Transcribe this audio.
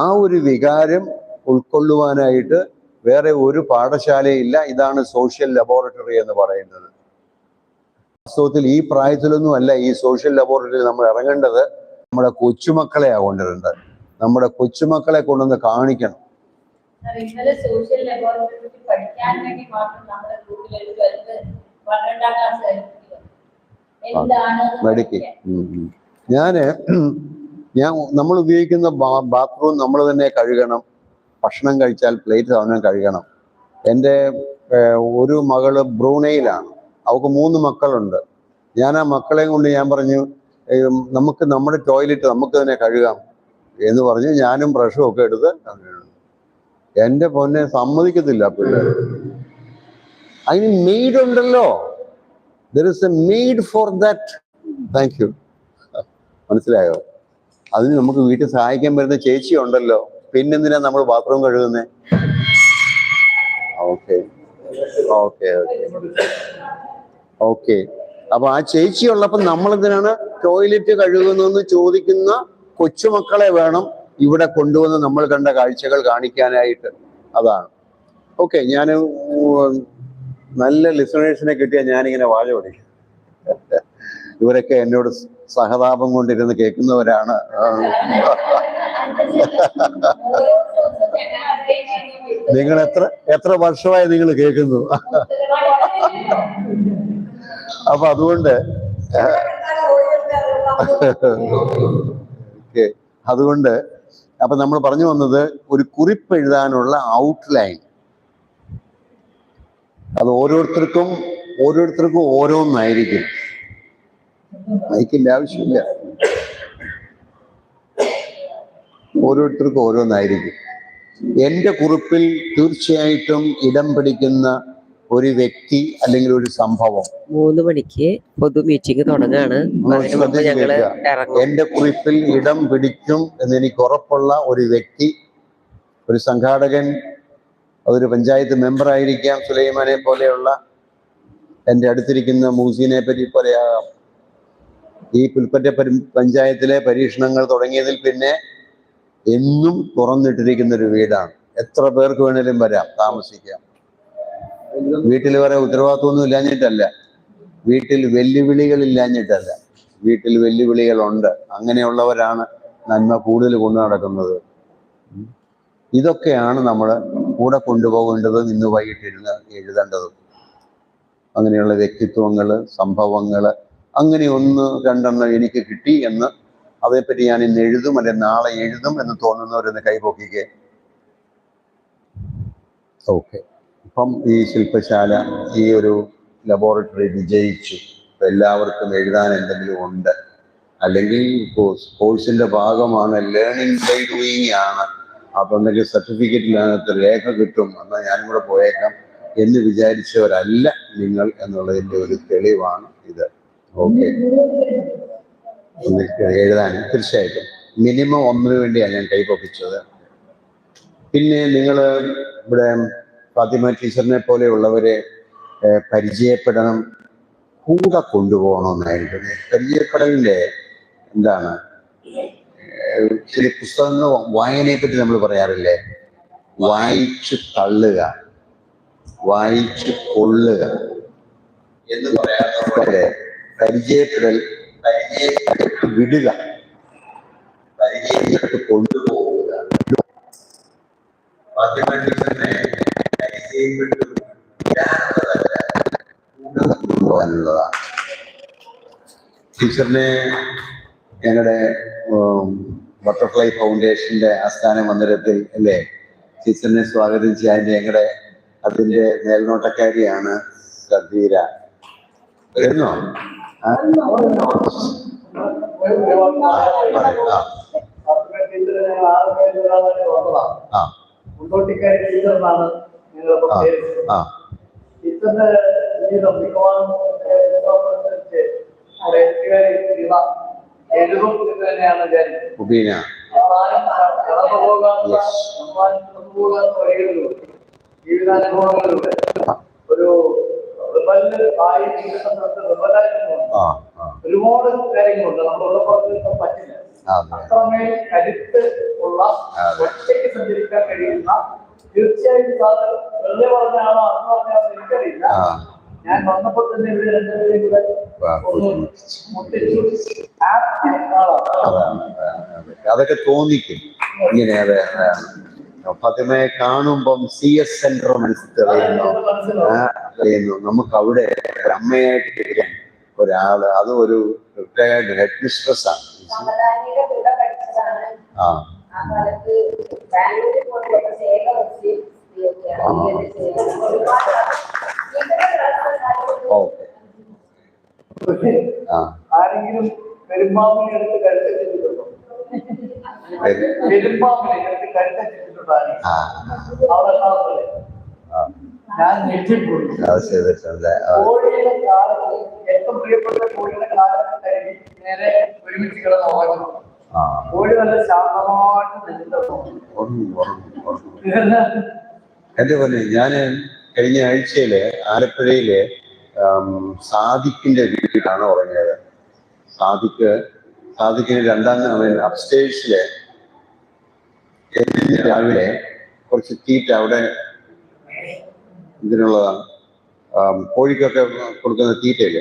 ആ ഒരു വികാരം ഉൾക്കൊള്ളുവാനായിട്ട് വേറെ ഒരു പാഠശാലയില്ല. ഇതാണ് സോഷ്യൽ ലബോറട്ടറി എന്ന് പറയുന്നത്. വാസ്തവത്തിൽ ഈ പ്രായത്തിലൊന്നും അല്ല ഈ സോഷ്യൽ ലബോറട്ടറിയിൽ നമ്മൾ ഇറങ്ങേണ്ടത് നമ്മുടെ കൊച്ചുമക്കളെയാണ് കൊണ്ടുവരേണ്ടത്. നമ്മുടെ കൊച്ചുമക്കളെ കൊണ്ടുവന്ന് കാണിക്കണം. ഇന്നലെ സോഷ്യൽ ലബോറട്ടറി പഠിക്കാൻ വേണ്ടി മാത്രം നമ്മുടെ ഗ്രൂപ്പിൽ ഒരു ട്വൽത്ത് പന്ത്രണ്ടാം ക്ലാസ് എന്താണ്? ഞാൻ ഞാൻ നമ്മൾ ഉപയോഗിക്കുന്ന ബാത്റൂം നമ്മൾ തന്നെ കഴുകണം. ഭക്ഷണം കഴിച്ചാൽ പ്ലേറ്റ് സാധനം കഴുകണം. എന്റെ ഒരു മകൾ ബ്രൂണയിലാണ്. അവൾക്ക് മൂന്ന് മക്കളുണ്ട്. ഞാൻ ആ മക്കളെയും കൊണ്ട് ഞാൻ പറഞ്ഞു നമുക്ക് നമ്മുടെ ടോയ്ലറ്റ് നമുക്ക് തന്നെ കഴുകാം. എന്ന് പറഞ്ഞ് ഞാനും ബ്രഷും ഒക്കെ എടുത്ത്. എന്റെ പൊന്നെ സമ്മതിക്കത്തില്ല പിള്ളേർ അതിന് മെയ്ഡ് ഉണ്ടല്ലോ. There is a maid for that thank you മനസ്സിലായോ? അതിന് നമുക്ക് വീട്ടിൽ സഹായിക്കാൻ വരുന്ന ചേച്ചി ഉണ്ടല്ലോ. പിന്നെന്തിനാ നമ്മൾ ബാത്റൂം കഴുകുന്നേ? ഓക്കെ ഓക്കെ ഓക്കെ അപ്പൊ ആ ചേച്ചി ഉള്ളപ്പോ നമ്മൾ എന്തിനാണ് ടോയ്ലറ്റ് കഴുകുന്നതെന്ന് ചോദിക്കുന്ന കൊച്ചുമക്കളെ വേണം ഇവിടെ കൊണ്ടുവന്ന് നമ്മൾ കണ്ട കാഴ്ചകൾ കാണിക്കാനായിട്ട്. അതാണ്. ഓക്കെ ഞാൻ നല്ല ലിസണേഴ്സിനെ കിട്ടിയാൽ ഞാനിങ്ങനെ വാഴ ഓടിക്കും ഇവരൊക്കെ എന്നോട് സഹതാപം കൊണ്ടിരുന്ന് കേൾക്കുന്നവരാണ്. നിങ്ങൾ എത്ര എത്ര വർഷമായി നിങ്ങൾ കേൾക്കുന്നു? അപ്പൊ അതുകൊണ്ട് അതുകൊണ്ട് അപ്പൊ നമ്മൾ പറഞ്ഞു വന്നത് ഒരു കുറിപ്പ് എഴുതാനുള്ള ഔട്ട്ലൈൻ അത് ഓരോരുത്തർക്കും ഓരോരുത്തർക്കും ഓരോന്നായിരിക്കും. മൈക്കിന്റെ ആവശ്യമില്ല. ഓരോരുത്തർക്കും ഓരോന്നായിരിക്കും. എന്റെ കുറിപ്പിൽ തീർച്ചയായിട്ടും ഇടം പിടിക്കുന്ന ഒരു വ്യക്തി അല്ലെങ്കിൽ ഒരു സംഭവം. മൂന്ന് മണിക്ക് പൊതു മീറ്റിംഗ് തുടങ്ങാണ്. എന്റെ കുറിപ്പിൽ ഇടം പിടിക്കും എന്ന് എനിക്ക് ഉറപ്പുള്ള ഒരു വ്യക്തി ഒരു സംഘാടകൻ അതൊരു പഞ്ചായത്ത് മെമ്പർ ആയിരിക്കാം സുലൈമാനെ പോലെയുള്ള എന്റെ അടുത്തിരിക്കുന്ന മൂസീനെ പറ്റി പോലെയാകാം. ഈ പുൽപ്പറ്റ പഞ്ചായത്തിലെ പരീക്ഷണങ്ങൾ തുടങ്ങിയതിൽ പിന്നെ എന്നും തുറന്നിട്ടിരിക്കുന്ന ഒരു വീടാണ്. എത്ര പേർക്ക് വേണേലും വരാം താമസിക്കാം. വീട്ടിൽ വരെ ഉത്തരവാദിത്വമൊന്നും ഇല്ലാഞ്ഞിട്ടല്ല. വീട്ടിൽ വെല്ലുവിളികൾ ഇല്ലാഞ്ഞിട്ടല്ല വീട്ടിൽ വെല്ലുവിളികളുണ്ട്. അങ്ങനെയുള്ളവരാണ് നന്മ കൂടുതൽ കൊണ്ടു നടക്കുന്നത്. ഇതൊക്കെയാണ് നമ്മൾ കൂടെ കൊണ്ടുപോകേണ്ടതും ഇന്ന് വൈകിട്ടിരുന്ന് എഴുതേണ്ടതും. അങ്ങനെയുള്ള വ്യക്തിത്വങ്ങൾ സംഭവങ്ങൾ അങ്ങനെ ഒന്ന് രണ്ടെണ്ണം എനിക്ക് കിട്ടി എന്ന് അതേപ്പറ്റി ഞാൻ ഇന്ന് എഴുതും അല്ലെ നാളെ എഴുതും എന്ന് തോന്നുന്നവരൊന്ന് കൈപൊക്കിക്കേ. ഓക്കെ. ഇപ്പം ഈ ശില്പശാല ഈ ഒരു ലബോറട്ടറി വിജയിച്ചു. എല്ലാവർക്കും എഴുതാൻ എന്തെങ്കിലും ഉണ്ട്? അല്ലെങ്കിൽ കോഴ്സിന്റെ ഭാഗമാണ് ലേണിംഗ് ബൈ ഡൂയിങ് ആണ്. അപ്പൊ എന്തെങ്കിലും സർട്ടിഫിക്കറ്റിനകത്ത് രേഖ കിട്ടും എന്നാൽ ഞാനും കൂടെ പോയേക്കാം എന്ന് വിചാരിച്ചവരല്ല നിങ്ങൾ എന്നുള്ളതിന്റെ ഒരു തെളിവാണ് ഇത്. ഓക്കെ. എഴുതാൻ തീർച്ചയായിട്ടും. മിനിമം ഒന്നിനു വേണ്ടിയാണ് ഞാൻ കൈപ്പൊപ്പിച്ചത് പിന്നെ നിങ്ങൾ ഇവിടെ ഫാത്തിമ ടീച്ചറിനെ പോലെയുള്ളവരെ പരിചയപ്പെടണം കൂടെ കൊണ്ടുപോകണമെന്നായിരുന്നു. പരിചയപ്പെടലിന്റെ എന്താണ്? ചില പുസ്തകങ്ങൾ വായനയെ പറ്റി നമ്മൾ പറയാറില്ലേ? വായിച്ചു തള്ളുക. വായിച്ചു കൊള്ളുക. എന്ന് പറയാത്ത പോലെ പരിചയപ്പെടൽ പരിചയപ്പെട്ട് വിടുക. പരിചയപ്പെട്ട് കൊണ്ടുപോവുക. ഫാത്തിമ ടീച്ചറിനെ പരിചയപ്പെട്ട് കൂടെ ടീച്ചറിനെ ഞങ്ങളുടെ ബട്ടർഫ്ലൈ ഫൗണ്ടേഷന്റെ ആസ്ഥാന മന്ദിരത്തിൽ അല്ലേ? ടീച്ചറിനെ സ്വാഗതം ചെയ്യാൻ ഞങ്ങളുടെ അതിന്റെ മേൽനോട്ടക്കാരിയാണ് സധീര. വരുന്നോ? മുന്നോട്ടിക്കാരി ടീച്ചറിനാണ് നിങ്ങളിപ്പോ ടീച്ചറിന്റെ ജീവിതം മിക്കവാറും എഴുതും എന്ന് തന്നെയാണ് അവസാനം കടന്നു. അവസാനം കടന്നു പോകാത്ത വഴികളിലൂടെ ജീവിതാനുഭവങ്ങളിലൂടെ ഒരു ഒരുപാട് കാര്യങ്ങളുണ്ട്. നമ്മൾ പറ്റില്ല. അത്രമേൽ കരുത്ത് ഉള്ള. ഒറ്റയ്ക്ക് സഞ്ചരിക്കാൻ കഴിയുന്ന തീർച്ചയായും സാറ് വെറുതെ പറഞ്ഞാണോ അന്ന് പറഞ്ഞാണോ എനിക്കറിയില്ല. ഞാൻ വന്നപ്പോൾ തന്നെ ഇവിടെ രണ്ടുപേരെയും കൂടെ ഒന്ന് മുട്ടിച്ചു. അതൊക്കെ തോന്നിക്കും. ഇങ്ങനെ ഫാത്തിമയെ കാണുമ്പം സി എസ് സെന്റർ മനസ്സിൽ തെളിയുന്നു അറിയുന്നു നമുക്ക് അവിടെ ഒരു അമ്മയായിട്ട് കഴിയാൻ ഒരാൾ. അത് ഒരു റിട്ടയർഡ് ഹെഡ് മിസ്ട്രസ് ആണ്. ആ. ഓക്കെ. ആരെങ്കിലും പെരുമ്പാമ്പിനെ എടുത്ത് കരുത്തിട്ടുണ്ടോ പെരു- പെരുമ്പാമ്പിനെ എടുത്ത് കരുത്തിട്ടുണ്ടോ ഞാൻ ഞെട്ടിപ്പോയി. കോഴിയുടെ കാലത്ത് ഏറ്റവും പ്രിയപ്പെട്ട കോഴിയുടെ കാലത്ത് കരുതി നേരെ ഒരുമിച്ച് കിടന്ന് ഉറങ്ങുന്നു ആ. കോഴി നല്ല ശാന്തമായിട്ട് നിന്നിട്ടുണ്ടോ ഉറങ്ങും ഉറങ്ങും ഉറങ്ങും. എന്റെ പോലെ ഞാൻ കഴിഞ്ഞ ആഴ്ചയിൽ ആലപ്പുഴയിൽ സാദിഖിന്റെ വീട്ടിലാണ് ഉറങ്ങിയത്. സാദിഖ് സാദിഖിന് രണ്ടാം അപ്സ്റ്റേഴ്സിൽ രാവിലെ കുറച്ച് തീറ്റ അവിടെ ഇതിനുള്ളതാണ്. കോഴിക്കൊക്കെ കൊടുക്കുന്ന തീറ്റയില്ലേ